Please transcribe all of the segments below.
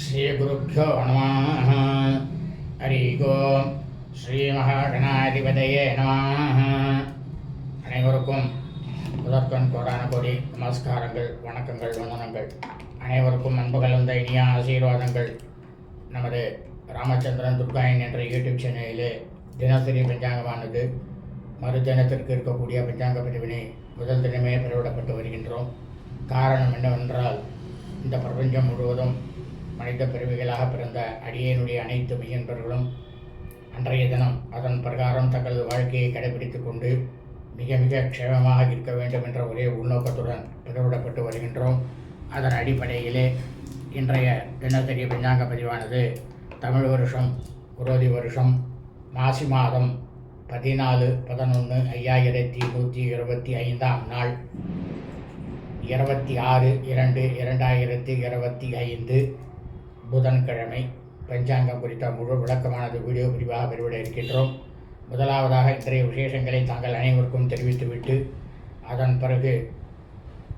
ஸ்ரீகுருப்போ நம ஹரி ஓம். ஸ்ரீமகாகணாதிபதையே நம அனைவருக்கும் முதற்கண் கோடான கோடி நமஸ்காரங்கள் வணக்கங்கள் வந்தனங்கள் அனைவருக்கும் அன்பு கலந்த இனிய ஆசீர்வாதங்கள். நமது ராமச்சந்திரன் துர்காயன் என்ற யூடியூப் சேனலிலே தினசரி பஞ்சாங்கமானது மறுதினத்திற்கு இருக்கக்கூடிய பஞ்சாங்க பிரிவினை முதல் தினமே பிரிவிடப்பட்டு வருகின்றோம். காரணம் என்னவென்றால் இந்த பிரபஞ்சம் முழுவதும் மனித பிறவிகளாக பிறந்த அடியேனுடைய அனைத்து மெய்யன்பர்களும் அன்றைய தினம் அதன் பிரகாரம் தங்களது வாழ்க்கையை கடைபிடித்துக் கொண்டு மிக மிக க்ஷேமமாக இருக்க வேண்டும் என்ற ஒரே உள்நோக்கத்துடன் பிறவிடப்பட்டு வருகின்றோம். அதன் அடிப்படையிலே இன்றைய தினசரி பஞ்சாங்க பதிவானது தமிழ் வருஷம் குரோதி வருஷம் மாசி மாதம் பதினாலு பதினொன்று ஐயாயிரத்தி நூற்றி இருபத்தி ஐந்தாம் நாள் இருபத்தி ஆறு இரண்டு இரண்டாயிரத்தி இருபத்தி ஐந்து புதன்கிழமை பஞ்சாங்கம் குறித்த முழு விளக்கமானது வீடியோ பிரிவாக பெருவிட இருக்கின்றோம். முதலாவதாக இன்றைய விசேஷங்களை தாங்கள் அனைவருக்கும் தெரிவித்துவிட்டு அதன் பிறகு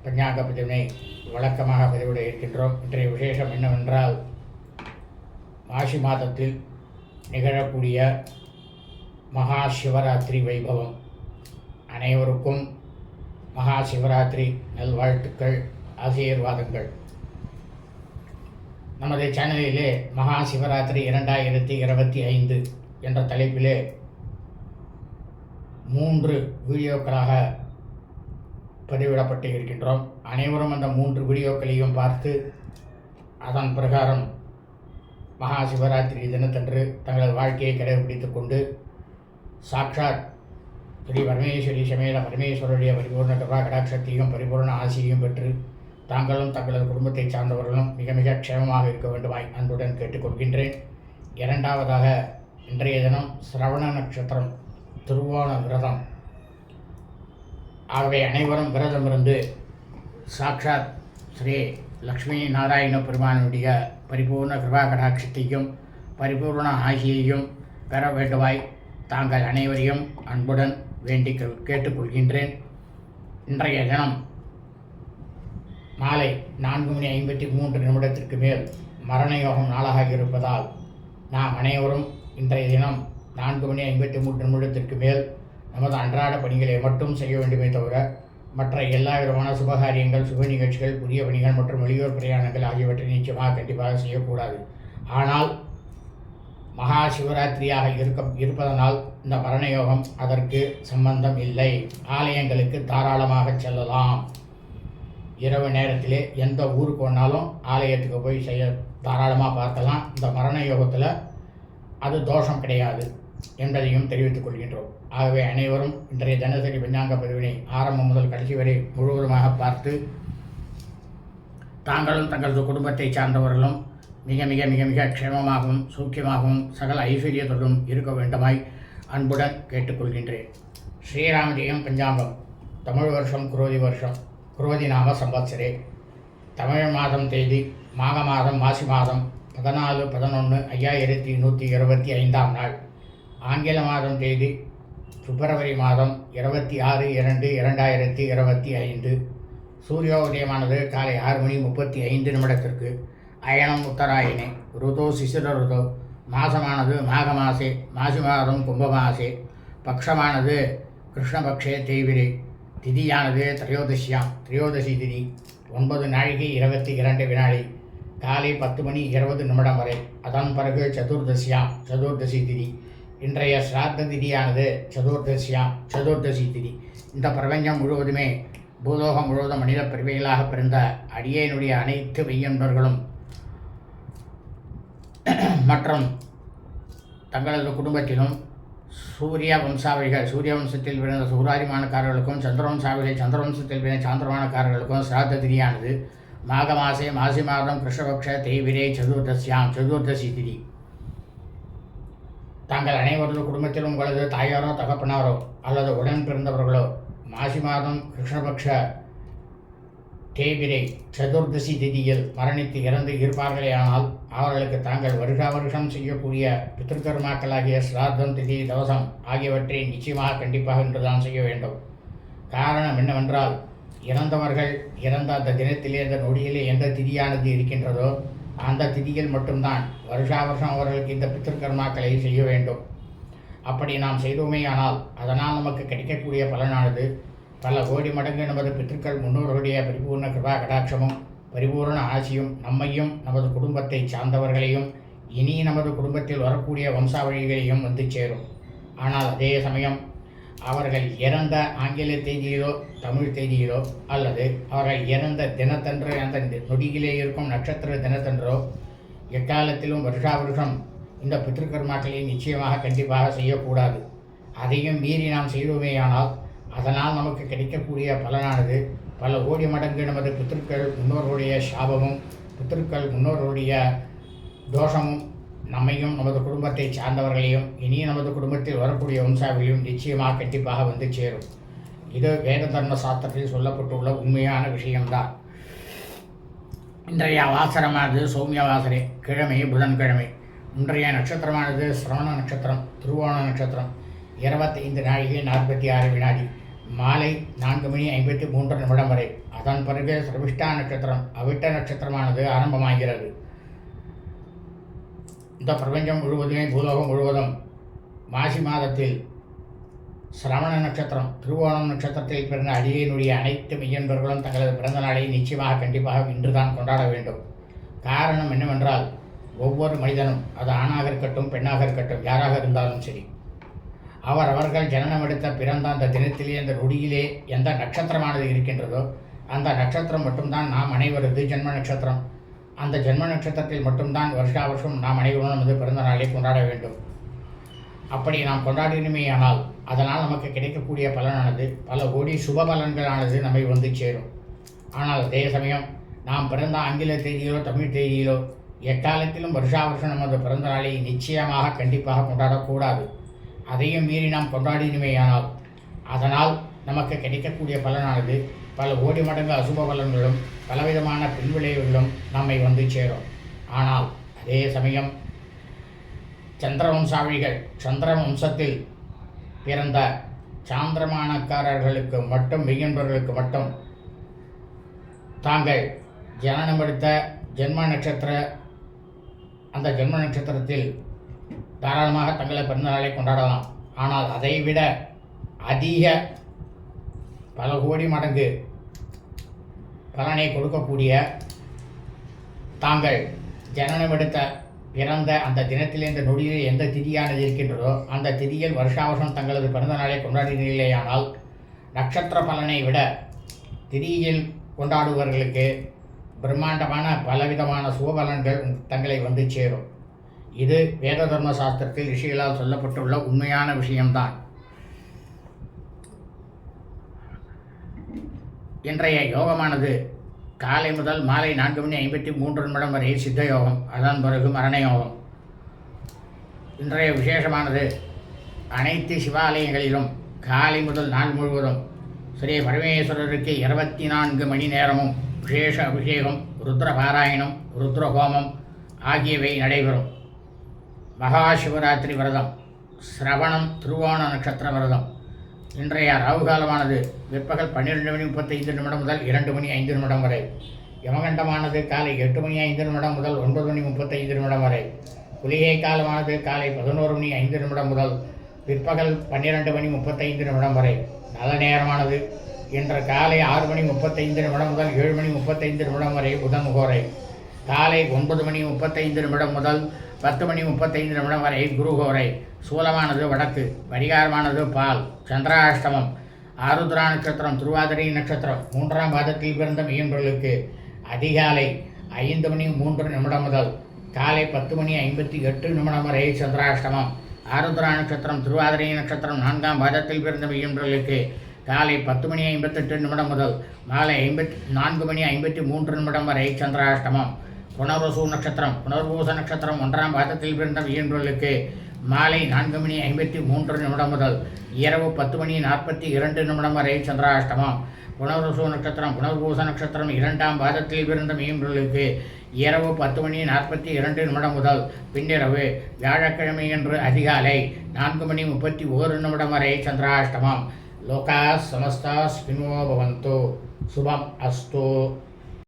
பஞ்சாங்க பதிவினை வழக்கமாக பதிவிட இருக்கின்றோம். இன்றைய விசேஷம் என்னவென்றால் மாசி மாதத்தில் நிகழக்கூடிய மகா சிவராத்திரி வைபவம். அனைவருக்கும் மகா சிவராத்திரி நல்வாழ்த்துக்கள் ஆசீர்வாதங்கள். நமது சேனலிலே மகா சிவராத்திரி இரண்டாயிரத்தி இருபத்தி ஐந்து என்ற தலைப்பிலே மூன்று வீடியோக்களாக பதிவிடப்பட்டு இருக்கின்றோம். அனைவரும் அந்த மூன்று வீடியோக்களையும் பார்த்து அதன் பிரகாரம் மகா சிவராத்திரி தினத்தன்று தங்களது வாழ்க்கையை கடைபிடித்து கொண்டு சாக்ஷாத் ஸ்ரீ பரமேஸ்வரி சமேத பரமேஸ்வருடைய பரிபூர்ண கிருபா கடாட்சத்தையும் பரிபூர்ண ஆசியையும் பெற்று தாங்களும் தங்களது குடும்பத்தைச் சார்ந்தவர்களும் மிக மிக க்ஷேமமாக இருக்க வேண்டுமாய் அன்புடன் கேட்டுக்கொள்கின்றேன். இரண்டாவதாக இன்றைய தினம் சிரவண நட்சத்திரம் திருவோண விரதம். ஆகவே அனைவரும் விரதம் இருந்து சாக்ஷாத் ஸ்ரீ லக்ஷ்மி நாராயண பெருமானுடைய பரிபூர்ண கிருபா கடாட்சத்தையும் பரிபூர்ண ஆகியையும் பெற வேண்டுமாய் தாங்கள் அனைவரையும் அன்புடன் வேண்டி கேட்டுக்கொள்கின்றேன். இன்றைய தினம் மாலை நான்கு மணி ஐம்பத்தி மூன்று நிமிடத்திற்கு மேல் மரண யோகம் நாளாக இருப்பதால் நாம் அனைவரும் இன்றைய தினம் நான்கு மணி ஐம்பத்தி மூன்று நிமிடத்திற்கு மேல் நமது அன்றாட பணிகளை மட்டும் செய்ய வேண்டுமே தவிர மற்ற எல்லா விதமான சுபகாரியங்கள் சுப நிகழ்ச்சிகள் புதிய பணிகள் மற்றும் வெளியூர் பிரயாணங்கள் ஆகியவற்றை நிச்சயமாக கண்டிப்பாக செய்யக்கூடாது. ஆனால் மகா சிவராத்திரியாக இருக்க இருப்பதனால் இந்த மரண யோகம் அதற்கு சம்பந்தம் இல்லை. ஆலயங்களுக்கு தாராளமாக செல்லலாம். இரவு நேரத்திலே எந்த ஊருக்கு வேணாலும் ஆலயத்துக்கு போய் செய்ய தாராளமாக பார்க்கலாம். இந்த மரண யோகத்தில் அது தோஷம் கிடையாது என்பதையும் தெரிவித்துக் கொள்கின்றோம். ஆகவே அனைவரும் இன்றைய தினசரி பஞ்சாங்க பதிவினை ஆரம்பம் முதல் கடைசி வரை முழுவதுமாக பார்த்து தாங்களும் தங்களது குடும்பத்தை சார்ந்தவர்களும் மிக மிக மிக மிக க்ஷேமமாகவும் சூக்கியமாகவும் சகல ஐஸ்வர்யத்துடன் இருக்க வேண்டுமாய் அன்புடன் கேட்டுக்கொள்கின்றேன். ஸ்ரீராமஜெயம் பஞ்சாங்கம். தமிழ் வருஷம் குரோதி வருஷம். குரோதி நாம சம்பத்சரே தமிழ் மாதம் தேதி மாக மாதம் மாசி மாதம் பதினாலு பதினொன்று ஐயாயிரத்தி நூற்றி இருபத்தி ஐந்தாம் நாள். ஆங்கில மாதம் தேதி பிப்ரவரி மாதம் இருபத்தி ஆறு இரண்டு இரண்டாயிரத்தி இருபத்தி ஐந்து. சூரியோதயமானது காலை ஆறு மணி முப்பத்தி ஐந்து நிமிடத்திற்கு. அயனம் உத்தராயணே ருதோ சிசிர ருதோ மாசமானது மாக மாசே மாசி மாதம் கும்பமாசே பக்ஷமானது கிருஷ்ணபக்ஷே தேய்விரை. திதியானது திரையோதசியாம் திரையோதசி திதி ஒன்பது நாழிகை இருபத்தி இரண்டு வினாடி. காலை பத்து மணி இருபது நிமிடம் வரை. அதன் பிறகு சதுர்தசியாம் சதுர்தசி திதி. இன்றைய சிராத்த திதியானது சதுர்தசியாம் சதுர்தசி திதி. இந்த பிரபஞ்சம் முழுவதுமே பூலோகம் முழுவதும் மனித பிரிவைகளாக பிறந்த அடியனுடைய அனைத்து மெய்யன்பர்களும் மற்றும் தங்களது குடும்பத்திலும் சூரிய வம்சாவிகள் சூரிய வம்சத்தில் பிறந்த சூராரிமானக்காரர்களுக்கும் சந்திரவம்சாவளிகள் சந்திரவம்சத்தில் பிறந்த சாந்திரமானக்காரர்களுக்கும் சிராத்த திரியானது மாக மாசே மாசி மாதம் கிருஷ்ணபக்ஷ தேய்விரே சதுர்தசியாம் சதுர்தசி திதி. தாங்கள் அனைவரது குடும்பத்திலும் உங்களது தாயாரோ தகப்பனாரோ அல்லது உடன் பிறந்தவர்களோ மாசி மாதம் கிருஷ்ணபக்ஷ தேவிரை சதுர்தசி திதியில் மரணித்து இறந்து இருப்பார்களேயானால் அவர்களுக்கு தாங்கள் வருஷா வருஷம் செய்யக்கூடிய பித்திருக்கர்மாக்களாகிய சிராத்தம் திதி தவசம் ஆகியவற்றை நிச்சயமாக கண்டிப்பாக இன்றுதான் செய்ய வேண்டும். காரணம் என்னவென்றால் இறந்தவர்கள் இறந்த அந்த தினத்திலே அந்த நொடியிலே எந்த திதியானது இருக்கின்றதோ அந்த திதியில் மட்டும்தான் வருஷா வருஷம் அவர்களுக்கு இந்த பித்திருக்கர்மாக்களை செய்ய வேண்டும். அப்படி நாம் செய்தோமேயானால் அதனால் நமக்கு கிடைக்கக்கூடிய பலனானது பல கோடி மடங்கு நமது பித்திருக்கள் முன்னோர்களுடைய பரிபூர்ண கிருபா கடாட்சமும் பரிபூர்ண ஆசியும் நம்மையும் நமது குடும்பத்தை சார்ந்தவர்களையும் இனி நமது குடும்பத்தில் வரக்கூடிய வம்சாவழிகளையும் வந்து சேரும். ஆனால் அதே சமயம் அவர்கள் இறந்த ஆங்கில தேதியிலோ தமிழ் தேதியிலோ அல்லது அவர்கள் இறந்த தினத்தன்று அந்த நொடியிலே இருக்கும் நட்சத்திர தினத்தன்றோ எக்காலத்திலும் வருஷா வருஷம் இந்த பித்திருக்கர்மாக்களை நிச்சயமாக கண்டிப்பாக செய்யக்கூடாது. அதையும் மீறி நாம் செய்தோமேயானால் அதனால் நமக்கு கிடைக்கக்கூடிய பலனானது பல கோடி மடங்கு நமது பித்திருக்கள் முன்னோர்களுடைய சாபமும் பித்திருக்கள் முன்னோர்களுடைய தோஷமும் நம்மையும் நமது குடும்பத்தை சார்ந்தவர்களையும் இனி நமது குடும்பத்தில் வரக்கூடிய வம்சாவிலையும் நிச்சயமாக கண்டிப்பாக வந்து சேரும். இது வேத தர்ம சாஸ்திரத்தில் சொல்லப்பட்டுள்ள உண்மையான விஷயம்தான். இன்றைய வாசரமானது சௌமிய வாசரே கிழமை புதன்கிழமை. இன்றைய நட்சத்திரமானது சிரவண நட்சத்திரம் திருவோண நட்சத்திரம். இருபத்தைந்து நாழிகை நாற்பத்தி ஆறு வினாடி. மாலை நான்கு மணி ஐம்பத்தி மூன்று நிமிடம் வரை. அதன் பிறகு சிரவிஷ்டா நட்சத்திரம் அவிட்ட நட்சத்திரமானது ஆரம்பமாகிறது. இந்த பிரபஞ்சம் முழுவதுமே பூலோகம் முழுவதும் மாசி மாதத்தில் சிரவண நட்சத்திரம் திருவோணம் நட்சத்திரத்தில் பிறந்த அடியனுடைய அனைத்து மெய்யன்பர்களும் தங்களது பிறந்த நாளை நிச்சயமாக கண்டிப்பாக இன்றுதான் கொண்டாட வேண்டும். காரணம் என்னவென்றால் ஒவ்வொரு மனிதனும் அது ஆணாக இருக்கட்டும் பெண்ணாக இருக்கட்டும் யாராக இருந்தாலும் சரி அவர் அவர்கள் ஜனனம் எடுத்த பிறந்த அந்த தினத்திலே அந்த நொடியிலே எந்த நட்சத்திரமானது இருக்கின்றதோ அந்த நட்சத்திரம் மட்டும்தான் நாம் அனைவரது ஜென்ம நட்சத்திரம். அந்த ஜென்ம நட்சத்திரத்தில் மட்டும்தான் வருஷா வருஷம் நாம் அனைவரும் நமது பிறந்த நாளை கொண்டாட வேண்டும். அப்படி நாம் கொண்டாடினுமேயானால் அதனால் நமக்கு கிடைக்கக்கூடிய பலனானது பல கோடி சுப பலன்களானது நம்மை வந்து சேரும். ஆனால் அதே சமயம் நாம் பிறந்த ஆங்கில தேதியிலோ தமிழ் தேதியிலோ எக்காலத்திலும் வருஷா வருஷம் நமது பிறந்த நாளை நிச்சயமாக கண்டிப்பாக கொண்டாடக்கூடாது. அதையும் மீறி நாம் கொண்டாடினுமேயானால் அதனால் நமக்கு கிடைக்கக்கூடிய பலனானது பல கோடி மடங்கு அசுப பலன்களும் பலவிதமான பின்விளைவுகளும் நம்மை வந்து சேரும். ஆனால் அதே சமயம் சந்திரவம்சாவளிகள் சந்திர வம்சத்தில் பிறந்த சாந்திரமானக்காரர்களுக்கு மட்டும் மெய்யன்பர்களுக்கு மட்டும் தாங்கள் ஜனனம் எடுத்த ஜென்ம நட்சத்திர அந்த ஜென்ம நட்சத்திரத்தில் தாராளமாக தங்களை பிறந்தநாளை கொண்டாடலாம். ஆனால் அதைவிட அதிக பல கோடி மடங்கு பலனை கொடுக்கக்கூடிய தாங்கள் ஜனனம் எடுத்த பிறந்த அந்த தினத்தில் இந்த நொடியில் எந்த திதியானது இருக்கின்றதோ அந்த திதியில் வருஷாவசம் தங்களது பிறந்த நாளை கொண்டாடினீர்களேயானால் நட்சத்திர பலனை விட திதியில் கொண்டாடுபவர்களுக்கு பிரம்மாண்டமான பலவிதமான சுபபலன்கள் தங்களை வந்து சேரும். இது வேத தர்ம சாஸ்திரத்தில் ரிஷிகளால் சொல்லப்பட்டுள்ள உண்மையான விஷயம்தான். இன்றைய யோகமானது காலை முதல் மாலை நான்கு மணி ஐம்பத்தி மூன்று நிமிடம் வரை சித்த யோகம் அதன் பிறகு மரண யோகம். இன்றைய விசேஷமானது அனைத்து சிவாலயங்களிலும் காலை முதல் நாள் முழுவதும் ஸ்ரீ பரமேஸ்வரருக்கு இருபத்தி நான்கு மணி நேரமும் விசேஷ அபிஷேகம் ருத்ர பாராயணம் ருத்ர ஹோமம் ஆகியவை நடைபெறும். மகாசிவராத்திரி விரதம் சிரவணம் திருவோண நட்சத்திர விரதம். இன்றைய ராகுகாலமானது பிற்பகல் பன்னிரெண்டு மணி முப்பத்தைந்து நிமிடம் முதல் இரண்டு மணி ஐந்து நிமிடம் வரை. யமகண்டமானது காலை எட்டு மணி ஐந்து நிமிடம் முதல் ஒன்பது மணி முப்பத்தைந்து நிமிடம் வரை. குளிகை காலமானது காலை பதினோரு மணி ஐந்து நிமிடம் முதல் பிற்பகல் பன்னிரெண்டு மணி முப்பத்தைந்து நிமிடம் வரை. நல்ல நேரமானது. இன்று காலை ஆறு மணி முப்பத்தைந்து நிமிடம் முதல் ஏழு மணி முப்பத்தைந்து நிமிடம் வரை புதன் முகோரை. காலை ஒன்பது மணி முப்பத்தைந்து நிமிடம் முதல் பத்து மணி முப்பத்தைந்து நிமிடம் வரை குருகோரை. சூலமானது வடக்கு பரிகாரமானது பால் சந்திராஷ்டமம் ஆருத்ரா நட்சத்திரம் திருவாதிரை நட்சத்திரம் மூன்றாம் பாதத்தில் பிறந்த மெய்யன்பர்களுக்கு அதிகாலை ஐந்து மணி மூன்று நிமிடம் முதல் காலை பத்து மணி ஐம்பத்தி எட்டு நிமிடம் வரை சந்திராஷ்டமம் ஆருத்ரா நட்சத்திரம் திருவாதிரை நட்சத்திரம் நான்காம் பாதத்தில் பிறந்த மையன்றலுக்கு காலை பத்து மணி ஐம்பத்தெட்டு நிமிடம் முதல் மாலை ஐம்பத்தி நான்கு மணி ஐம்பத்தி மூன்று நிமிடம் வரை சந்திராஷ்டமம். புனர்வசு நட்சத்திரம் புனர்பூச நட்சத்திரம் ஒன்றாம் பாதத்தில் பிறந்த மையன்றலுக்கு மாலை நான்கு மணி ஐம்பத்தி மூன்று நிமிடம் முதல் இரவு பத்து மணி நாற்பத்தி இரண்டு நிமிடம் வரை சந்திராஷ்டமம். புனர்வசு நட்சத்திரம் புனர்பூச நட்சத்திரம் இரண்டாம் பாதத்தில் பிறந்த மீன்களுக்கு இரவு பத்து மணி நாற்பத்தி இரண்டு நிமிடம் முதல் பின்னிரவு வியாழக்கிழமை என்று அதிகாலை நான்கு மணி முப்பத்தி ஓரு நிமிடம் வரை சந்திராஷ்டமம். லோகா சமஸ்தா ஸ்பினோ பவந்தோ. சுபம் அஸ்தோ.